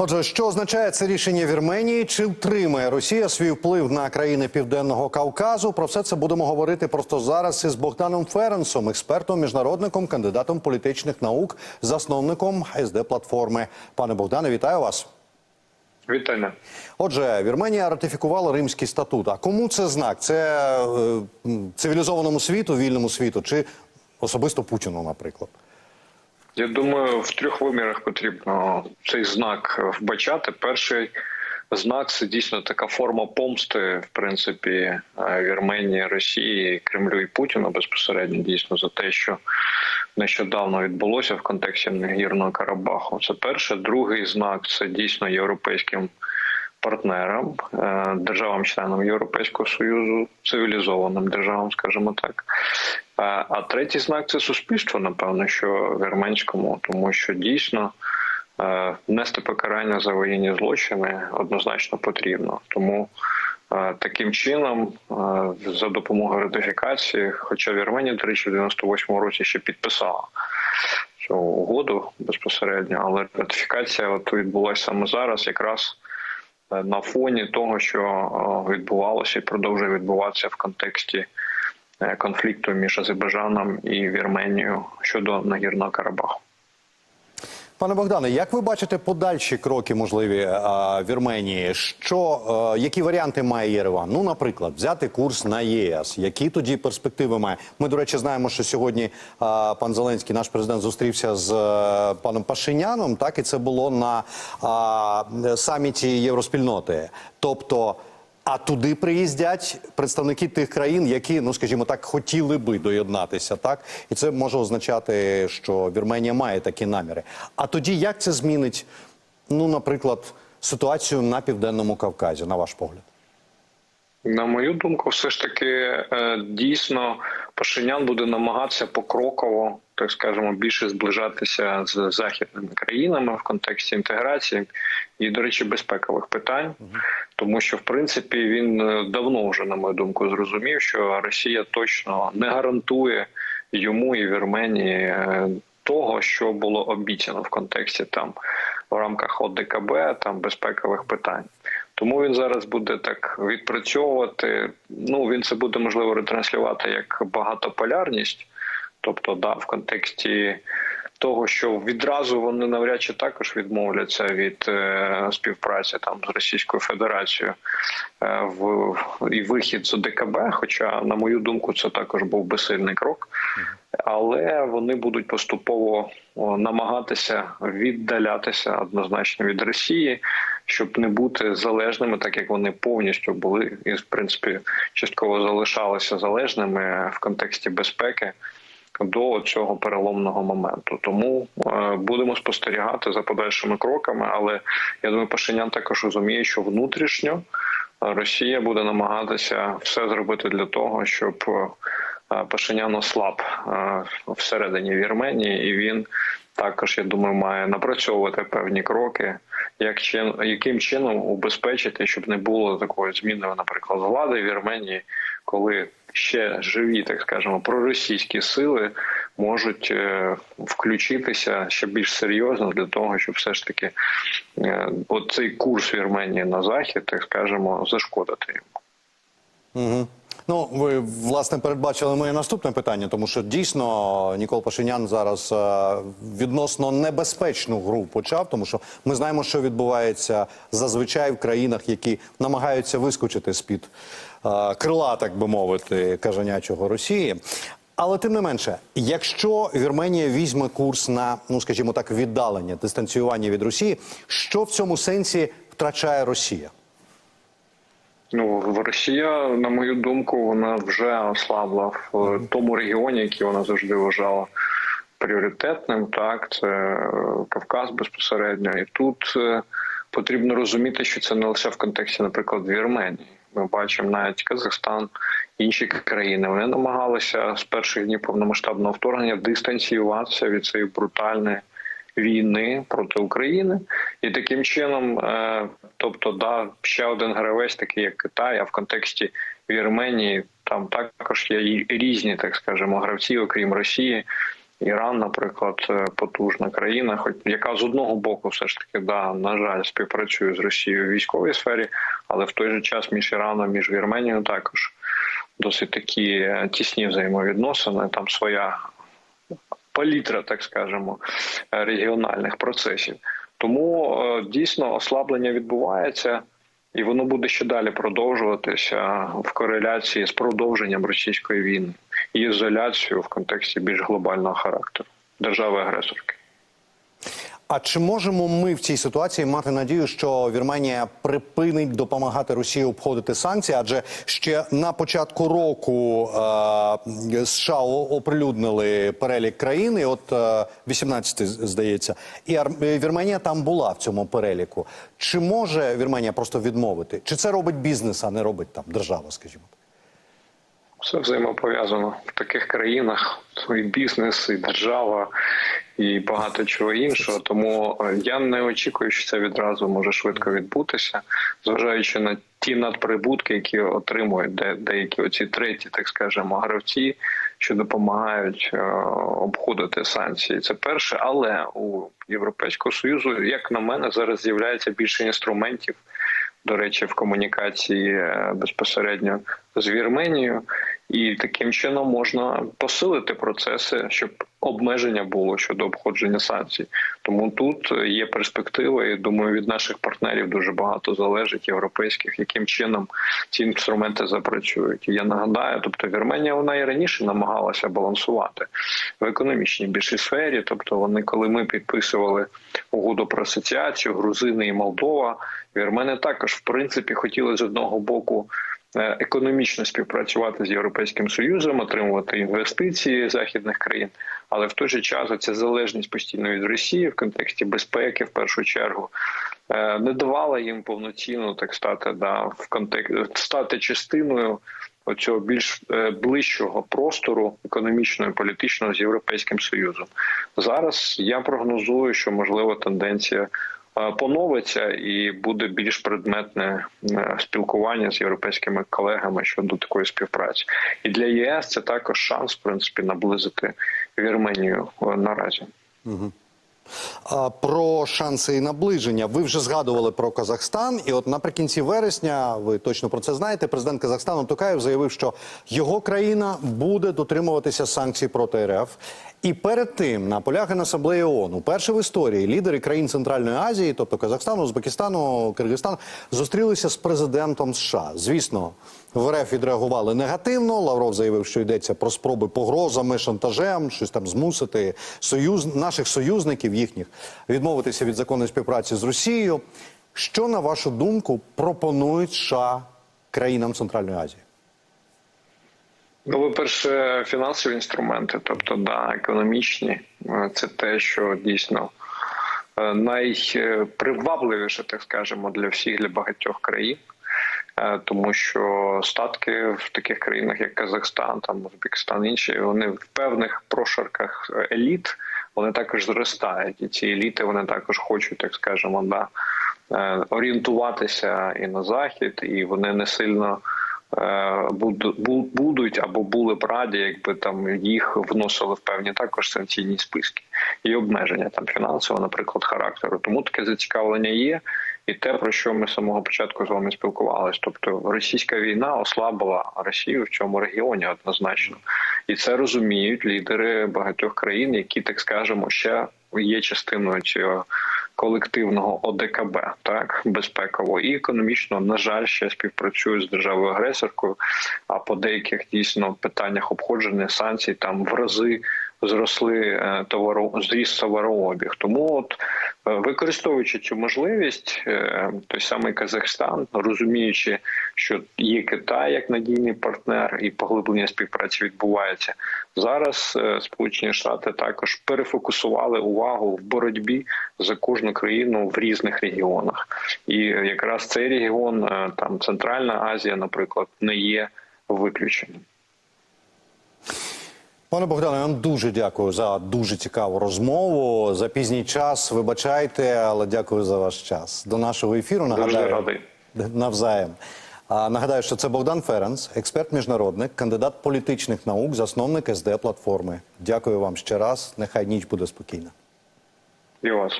Отже, що означає це рішення Вірменії? Чи втримає Росія свій вплив на країни Південного Кавказу? Про все це будемо говорити просто зараз із Богданом Ференсом, експертом, міжнародником, кандидатом політичних наук, засновником СД платформи. Пане Богдане, вітаю вас. Вітання. Отже, Вірменія ратифікувала Римський статут. А кому це знак? Це е, цивілізованому світу, вільному світу, чи особисто Путіну, наприклад? Я думаю, в трьох вимірах потрібно цей знак вбачати. Перший знак це дійсно така форма помсти, в принципі, е, Вірменії, Росії, Кремлю і Путіну безпосередньо дійсно за те, що нещодавно відбулося в контексті Нагірного Карабаху. Це перше. Другий знак це дійсно європейським партнерам, е, державам-членам Європейського союзу, цивілізованим державам, скажімо так. Е, А третій знак це суспільство, напевно, що вірменському, тому що дійсно е, нести покарання за воєнні злочини однозначно потрібно. Тому таким чином, за допомогою ратифікації, хоча Вірменія, до речі, в 98-му році ще підписала цю угоду безпосередньо, але ратифікація от відбулася саме зараз, якраз на фоні того, що е, відбувалося і продовжує відбуватися в контексті е, конфлікту між Азербайджаном і Вірменією щодо Нагірного Карабаху. Пане Богдане, як ви бачите подальші кроки можливі а, Вірменії? Що е, які варіанти має Єреван? Ну, наприклад, взяти курс на єС. Які тоді перспективи має? Ми, до речі, знаємо, що сьогодні а, пан Зеленський, наш президент, зустрівся з е, паном Пашиняном. Так і це було на а, саміті Євроспільноти. Тобто. А туди приїздять представники тих країн, які, ну скажімо так, хотіли би доєднатися, так і це може означати, що Вірменія має такі наміри. А тоді як це змінить, ну, наприклад, ситуацію на південному Кавказі, на ваш погляд? На мою думку, все ж таки е, дійсно Пашинян буде намагатися покроково, так скажемо, більше зближатися з західними країнами в контексті інтеграції і, до речі, безпекових питань, тому що в принципі він е, давно вже, на мою думку, зрозумів, що Росія точно не гарантує йому і Вірменії е, того, що було обіцяно в контексті там в рамках ОДКБ, там безпекових питань. Тому він зараз буде так відпрацьовувати. Ну він це буде можливо ретранслювати як багатополярність, тобто, да, в контексті того, що відразу вони навряд чи також відмовляться від е, співпраці там з Російською Федерацією е, в і вихід з ОДКБ. Хоча, на мою думку, це також був би сильний крок. Але вони будуть поступово намагатися віддалятися однозначно від Росії, щоб не бути залежними, так як вони повністю були і в принципі частково залишалися залежними в контексті безпеки до цього переломного моменту. Тому е, будемо спостерігати за подальшими кроками. Але я думаю, Пашинян також розуміє, що внутрішньо Росія буде намагатися все зробити для того, щоб е, Пашинян ослаб е, всередині Вірменії, і він також я думаю має напрацьовувати певні кроки, як чин, яким чином убезпечити, щоб не було такої зміни, наприклад, влади в Вірменії, коли ще живі, так скажемо, проросійські сили можуть е, включитися ще більш серйозно для того, щоб все ж таки е, оцей курс Вірменії на захід, так скажемо, зашкодити йому. Угу. Ну, ви власне передбачили моє наступне питання, тому що дійсно Нікол Пашинян зараз е, відносно небезпечну гру почав, тому що ми знаємо, що відбувається зазвичай в країнах, які намагаються вискочити з під е, крила, так би мовити, кажанячого Росії. Але тим не менше, якщо Вірменія візьме курс на, ну скажімо так, віддалення, дистанціювання від Росії, що в цьому сенсі втрачає Росія? Ну, Росія, на мою думку, вона вже ослабла в тому регіоні, який вона завжди вважала пріоритетним. Так, це е, Кавказ безпосередньо. І тут е, потрібно розуміти, що це не лише в контексті, наприклад, Вірменії. Ми бачимо навіть Казахстан, інші країни. Вони намагалися з перших днів повномасштабного вторгнення дистанціюватися від цієї брутальної війни проти України, і таким чином, е, тобто, да, ще один гравець, такий як Китай, а в контексті Вірменії там також є різні, так скажемо, гравці, окрім Росії, Іран, наприклад, е, потужна країна, хоч яка з одного боку, все ж таки, да, на жаль, співпрацює з Росією в військовій сфері, але в той же час між Іраном, між Вірменією також досить такі е, тісні взаємовідносини. Там своя палітра, так скажемо, е, регіональних процесів. Тому е, дійсно ослаблення відбувається, і воно буде ще далі продовжуватися в кореляції з продовженням російської війни і ізоляцією в контексті більш глобального характеру держави агресорки. А чи можемо ми в цій ситуації мати надію, що Вірменія припинить допомагати Росії обходити санкції? Адже ще на початку року е, США оприлюднили перелік країн, і от е, 18 здається, і Ар- Вірменія там була в цьому переліку. Чи може Вірменія просто відмовити? Чи це робить бізнес, а не робить там держава, скажімо? Все взаємопов'язано в таких країнах. І бізнес, і держава, і багато чого іншого. Тому е, я не очікую, що це відразу може швидко відбутися, зважаючи на ті надприбутки, які отримують де, деякі оці треті, так скажемо, гравці, що допомагають е, обходити санкції. Це перше, але у Європейського союзу, як на мене, зараз з'являється більше інструментів до речі, в комунікації е, безпосередньо з Вірменією, і таким чином можна посилити процеси, щоб обмеження було щодо обходження санкцій. Тому тут є перспектива, і думаю, від наших партнерів дуже багато залежить європейських, яким чином ці інструменти запрацюють. Я нагадаю, тобто Вірменія вона і раніше намагалася балансувати в економічній більшій сфері. Тобто, вони, коли ми підписували угоду про асоціацію, Грузини і Молдова, вірмени також в принципі хотіли з одного боку. Е, Економічно співпрацювати з європейським союзом, отримувати інвестиції західних країн, але в той же час ця залежність постійно від Росії в контексті безпеки, в першу чергу, е, не давала їм повноцінно так стати да в контекст стати частиною оцього більш е, ближчого простору економічного і політичного з європейським союзом. Зараз я прогнозую, що можливо тенденція поновиться і буде більш предметне е, спілкування з європейськими колегами щодо такої співпраці. І для ЄС це також шанс, в принципі, наблизити Вірменію е, наразі. А, Про шанси і наближення. Ви вже згадували про Казахстан, і от наприкінці вересня, ви точно про це знаєте. Президент Казахстану Токаєв заявив, що його країна буде дотримуватися санкцій проти РФ. І перед тим на полях Генасамблеї ООН уперше в історії лідери країн Центральної Азії, тобто Казахстану, Узбекистану, Киргизстану, зустрілися з президентом США. Звісно, в РФ відреагували негативно. Лавров заявив, що йдеться про спроби погрозами, шантажем, щось там змусити союз наших союзників їхніх відмовитися від законної співпраці з Росією. Що на вашу думку пропонують США країнам Центральної Азії? Ну, по-перше, фінансові інструменти, тобто да, економічні, Е, це те, що дійсно е, найпривабливіше, так скажемо, для всіх, для багатьох країн. Е, Тому що статки в таких країнах, як Казахстан, там Узбекистан, інші, вони в певних прошарках еліт вони також зростають, і ці еліти вони також хочуть, так скажемо, да, орієнтуватися і на захід, і вони не сильно будуть або були б раді, якби там їх вносили в певні також санкційні списки і обмеження там фінансового, наприклад, характеру. Тому таке зацікавлення є. І те, про що ми з самого початку з вами спілкувалися, тобто російська війна ослабила Росію в цьому регіоні однозначно, і це розуміють лідери багатьох країн, які так скажемо ще є частиною цього колективного ОДКБ, так безпеково і економічно, на жаль, ще співпрацюють з державою агресоркою. А по деяких дійсно питаннях обходження санкцій там в рази зросли е, товаро зріс товарообіг. Тому от е, використовуючи цю можливість, е, той самий Казахстан, розуміючи, що є Китай як надійний партнер і поглиблення співпраці відбувається зараз. Сполучені Штати також перефокусували увагу в боротьбі за кожну країну в різних регіонах, і якраз цей регіон, там Центральна Азія, наприклад, не є виключенням. Пане Богдане, я вам дуже дякую за дуже цікаву розмову. За пізній час. Вибачайте, але дякую за ваш час. До нашого ефіру нагадаю навзаєм. А нагадаю, що це Богдан Ференс, експерт міжнародник, кандидат політичних наук, засновник СД платформи. Дякую вам ще раз. Нехай ніч буде спокійна. І вас.